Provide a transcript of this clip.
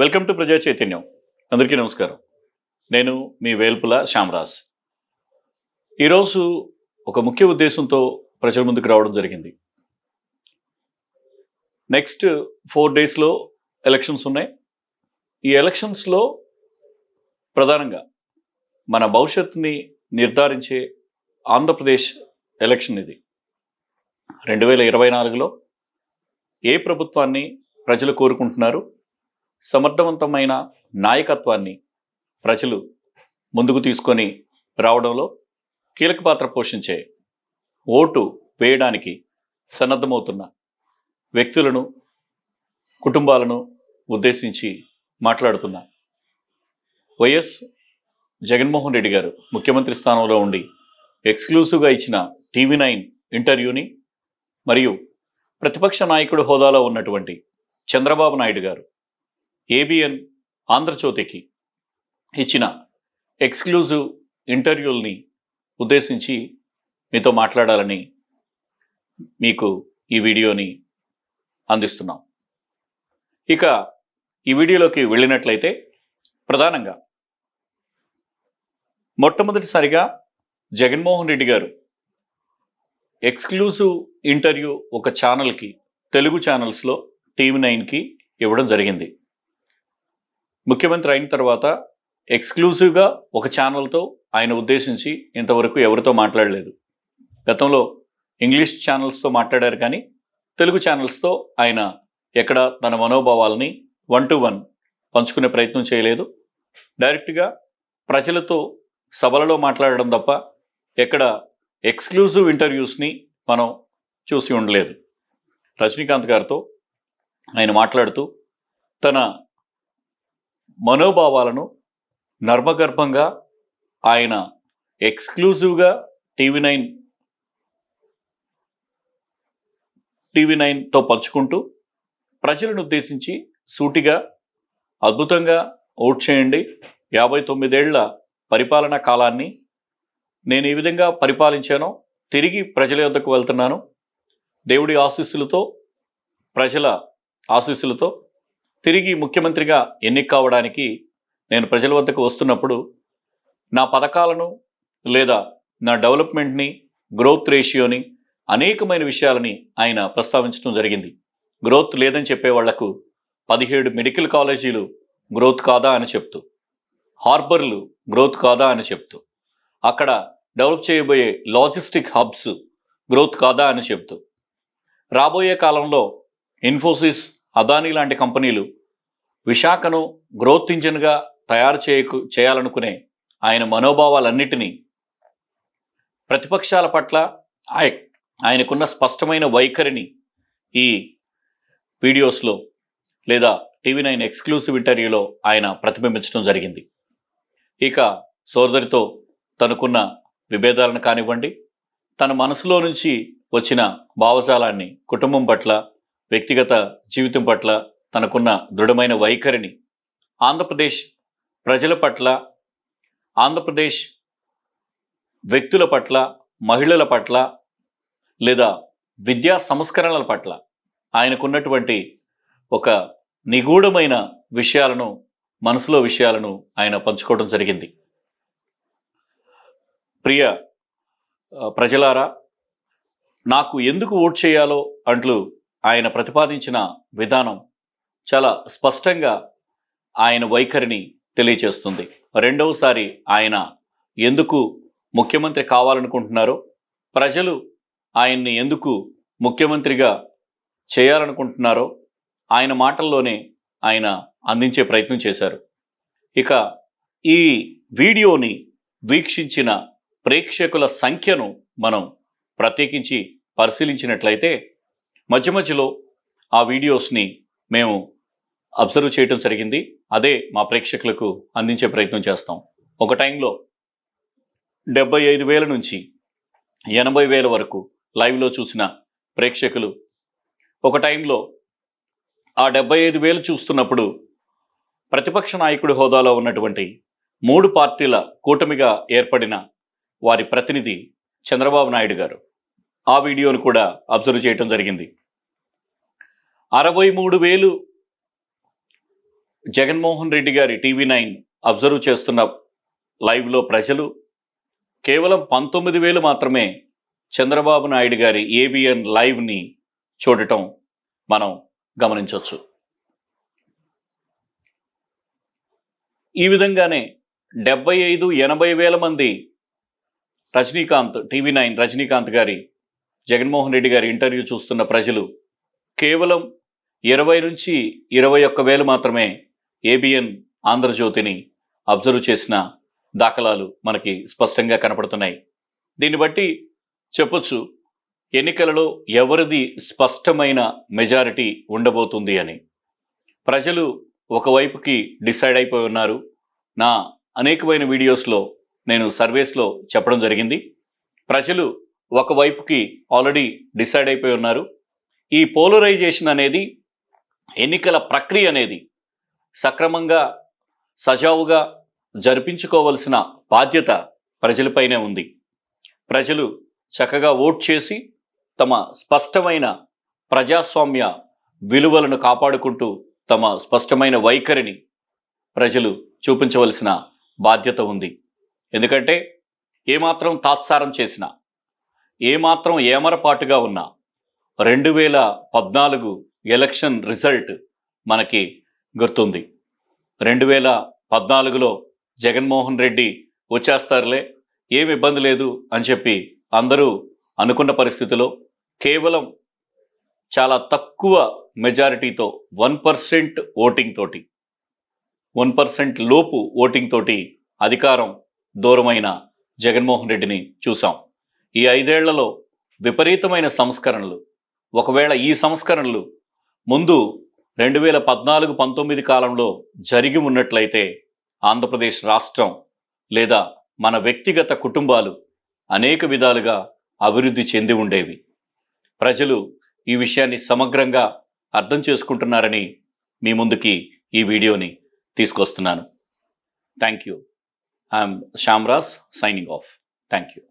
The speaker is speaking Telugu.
వెల్కమ్ టు ప్రజా చైతన్యం. అందరికీ నమస్కారం. నేను మీ వేల్పుల శ్యామరాజ్. ఈరోజు ఒక ముఖ్య ఉద్దేశంతో ప్రజల ముందుకు రావడం జరిగింది. నెక్స్ట్ ఫోర్ డేస్లో ఎలక్షన్స్ ఉన్నాయి. ఈ ఎలక్షన్స్లో ప్రధానంగా మన భవిష్యత్తుని నిర్ధారించే ఆంధ్రప్రదేశ్ ఎలక్షన్ ఇది. రెండు వేల ఇరవై నాలుగులో ఏ ప్రభుత్వాన్ని ప్రజలు కోరుకుంటున్నారు? సమర్థవంతమైన నాయకత్వాన్ని ప్రజలు ముందుకు తీసుకొని రావడంలో కీలక పాత్ర పోషించే ఓటు వేయడానికి సన్నద్ధమవుతున్న వ్యక్తులను కుటుంబాలను ఉద్దేశించి మాట్లాడుతున్నా. వైఎస్ జగన్మోహన్ రెడ్డి గారు ముఖ్యమంత్రి స్థానంలో ఉండి ఎక్స్క్లూసివ్గా ఇచ్చిన టీవీ నైన్ ఇంటర్వ్యూని మరియు ప్రతిపక్ష నాయకుడు హోదాలో ఉన్నటువంటి చంద్రబాబు నాయుడు గారు ఏబిఎన్ ఆంధ్రజ్యోతికి ఇచ్చిన ఎక్స్క్లూజివ్ ఇంటర్వ్యూల్ని ఉద్దేశించి మీతో మాట్లాడాలని మీకు ఈ వీడియోని అందిస్తున్నాం. ఇక ఈ వీడియోలోకి వెళ్ళినట్లయితే ప్రధానంగా మొట్టమొదటిసారిగా జగన్మోహన్ రెడ్డి గారు ఎక్స్క్లూజివ్ ఇంటర్వ్యూ ఒక ఛానల్కి తెలుగు ఛానల్స్లో టీవీ నైన్కి ఇవ్వడం జరిగింది. ముఖ్యమంత్రి అయిన తర్వాత ఎక్స్క్లూజివ్గా ఒక ఛానల్తో ఆయన ఉద్దేశించి ఇంతవరకు ఎవరితో మాట్లాడలేదు. గతంలో ఇంగ్లీష్ ఛానల్స్తో మాట్లాడారు కానీ తెలుగు ఛానల్స్తో ఆయన ఎక్కడ తన మనోభావాలని వన్ టు వన్ పంచుకునే ప్రయత్నం చేయలేదు. డైరెక్ట్గా ప్రజలతో సభలలో మాట్లాడడం తప్ప ఎక్కడ ఎక్స్క్లూజివ్ ఇంటర్వ్యూస్ని మనం చూసి ఉండలేదు. రజనీకాంత్ గారితో ఆయన మాట్లాడుతూ తన మనోభావాలను నర్మగర్భంగా ఆయన ఎక్స్క్లూజివ్గా టీవీ నైన్ టీవీ నైన్తో పంచుకుంటూ ప్రజలను ఉద్దేశించి సూటిగా అద్భుతంగా ఓట్ చేయండి. యాభై తొమ్మిదేళ్ళ పరిపాలనా కాలాన్ని నేను ఈ విధంగా పరిపాలించానో తిరిగి ప్రజల యొద్దకు వెళ్తున్నాను. దేవుడి ఆశీస్సులతో ప్రజల ఆశీస్సులతో తిరిగి ముఖ్యమంత్రిగా ఎన్నిక కావడానికి నేను ప్రజల వద్దకు వస్తున్నప్పుడు నా పథకాలను లేదా నా డెవలప్మెంట్ని గ్రోత్ రేషియోని అనేకమైన విషయాలని ఆయన ప్రస్తావించడం జరిగింది. గ్రోత్ లేదని చెప్పే వాళ్ళకు పదిహేడు మెడికల్ కాలేజీలు గ్రోత్ కాదా అని చెప్తూ హార్బర్లు గ్రోత్ కాదా అని చెప్తూ అక్కడ డెవలప్ చేయబోయే లాజిస్టిక్ హబ్స్ గ్రోత్ కాదా అని చెప్తూ రాబోయే కాలంలో ఇన్ఫోసిస్ అదానీ లాంటి కంపెనీలు విశాఖను గ్రోత్ ఇంజిన్గా తయారు చేయకు చేయాలనుకునే ఆయన మనోభావాలన్నిటినీ ప్రతిపక్షాల పట్ల ఆయ ఆయనకున్న స్పష్టమైన వైఖరిని ఈ వీడియోస్లో లేదా టీవీ నైన్ ఎక్స్క్లూసివ్ ఇంటర్వ్యూలో ఆయన ప్రతిబింబించడం జరిగింది. ఇక సోదరితో తనకున్న విభేదాలను కానివ్వండి తన మనసులో నుంచి వచ్చిన భావజాలాన్ని కుటుంబం పట్ల వ్యక్తిగత జీవితం పట్ల తనకున్న దృఢమైన వైఖరిని ఆంధ్రప్రదేశ్ ప్రజల పట్ల ఆంధ్రప్రదేశ్ వ్యక్తుల పట్ల మహిళల పట్ల లేదా విద్యా సంస్కరణల పట్ల ఆయనకున్నటువంటి ఒక నిగూఢమైన విషయాలను మనసులో విషయాలను ఆయన పంచుకోవడం జరిగింది. ప్రియ ప్రజలారా నాకు ఎందుకు ఓట్ చేయాలో అంటూ ఆయన ప్రతిపాదించిన విధానం చాలా స్పష్టంగా ఆయన వైఖరిని తెలియచేస్తుంది. రెండవసారి ఆయన ఎందుకు ముఖ్యమంత్రి కావాలనుకుంటున్నారో ప్రజలు ఆయన్ని ఎందుకు ముఖ్యమంత్రిగా చేయాలనుకుంటున్నారో ఆయన మాటల్లోనే ఆయన అందించే ప్రయత్నం చేశారు. ఇక ఈ వీడియోని వీక్షించిన ప్రేక్షకుల సంఖ్యను మనం ప్రత్యేకించి పరిశీలించినట్లయితే మధ్య మధ్యలో ఆ వీడియోస్ని మేము అబ్జర్వ్ చేయటం జరిగింది. అదే మా ప్రేక్షకులకు అందించే ప్రయత్నం చేస్తాం. ఒక టైంలో డెబ్బై ఐదు వేల నుంచి ఎనభై వేల వరకు లైవ్లో చూసిన ప్రేక్షకులు ఒక టైంలో ఆ డెబ్బై ఐదు వేలు చూస్తున్నప్పుడు ప్రతిపక్ష నాయకుడి హోదాలో ఉన్నటువంటి మూడు పార్టీల కూటమిగా ఏర్పడిన వారి ప్రతినిధి చంద్రబాబు నాయుడు గారు. ఆ వీడియోను కూడా అబ్జర్వ్ చేయటం జరిగింది. అరవై మూడు వేలు జగన్మోహన్ రెడ్డి గారి టీవీ నైన్ అబ్జర్వ్ చేస్తున్న లైవ్లో ప్రజలు కేవలం పంతొమ్మిది వేలు మాత్రమే చంద్రబాబు నాయుడు గారి ఏబిఎన్ లైవ్ని చూడటం మనం గమనించవచ్చు. ఈ విధంగానే డెబ్బై ఐదు ఎనభై వేల మంది రజనీకాంత్ టీవీ నైన్ రజనీకాంత్ గారి జగన్మోహన్ రెడ్డి గారి ఇంటర్వ్యూ చూస్తున్న ప్రజలు కేవలం ఇరవై నుంచి ఇరవై ఒక్క వేలు మాత్రమే ఏబిఎన్ ఆంధ్రజ్యోతిని అబ్జర్వ్ చేసిన దాఖలాలు మనకి స్పష్టంగా కనపడుతున్నాయి. దీన్ని బట్టి చెప్పొచ్చు ఎన్నికలలో ఎవరిది స్పష్టమైన మెజారిటీ ఉండబోతుంది అని. ప్రజలు ఒకవైపుకి డిసైడ్ అయిపోయి ఉన్నారు. నా అనేకమైన వీడియోస్లో నేను సర్వేస్లో చెప్పడం జరిగింది. ప్రజలు ఒకవైపుకి ఆల్రెడీ డిసైడ్ అయిపోయి ఉన్నారు. ఈ పోలరైజేషన్ అనేది ఎన్నికల ప్రక్రియ అనేది సక్రమంగా సజావుగా జరిపించుకోవలసిన బాధ్యత ప్రజలపైనే ఉంది. ప్రజలు చక్కగా ఓట్ చేసి తమ స్పష్టమైన ప్రజాస్వామ్య విలువలను కాపాడుకుంటూ తమ స్పష్టమైన వైఖరిని ప్రజలు చూపించవలసిన బాధ్యత ఉంది. ఎందుకంటే ఏమాత్రం తాత్సారం చేసినా ఏమాత్రం ఏమరపాటుగా ఉన్నా రెండు వేల పద్నాలుగు ఎలక్షన్ రిజల్ట్ మనకి గుర్తుంది. రెండు వేల పద్నాలుగులో జగన్మోహన్ రెడ్డి వచ్చేస్తారులే ఏమి ఇబ్బంది లేదు అని చెప్పి అందరూ అనుకున్న పరిస్థితిలో కేవలం చాలా తక్కువ మెజారిటీతో వన్ పర్సెంట్ ఓటింగ్ తోటి వన్ పర్సెంట్ లోపు ఓటింగ్ తోటి అధికారం దూరమైన జగన్మోహన్ రెడ్డిని చూసాం. ఈ ఐదేళ్ళలో విపరీతమైన సంస్కరణలు. ఒకవేళ ఈ సంస్కరణలు ముందు రెండు వేల పద్నాలుగు పంతొమ్మిది కాలంలో జరిగి ఉన్నట్లయితే ఆంధ్రప్రదేశ్ రాష్ట్రం లేదా మన వ్యక్తిగత కుటుంబాలు అనేక విధాలుగా అభివృద్ధి చెంది ఉండేవి. ప్రజలు ఈ విషయాన్ని సమగ్రంగా అర్థం చేసుకుంటున్నారని మీ ముందుకి ఈ వీడియోని తీసుకొస్తున్నాను. Thank you I'm Shyamraj signing off thank you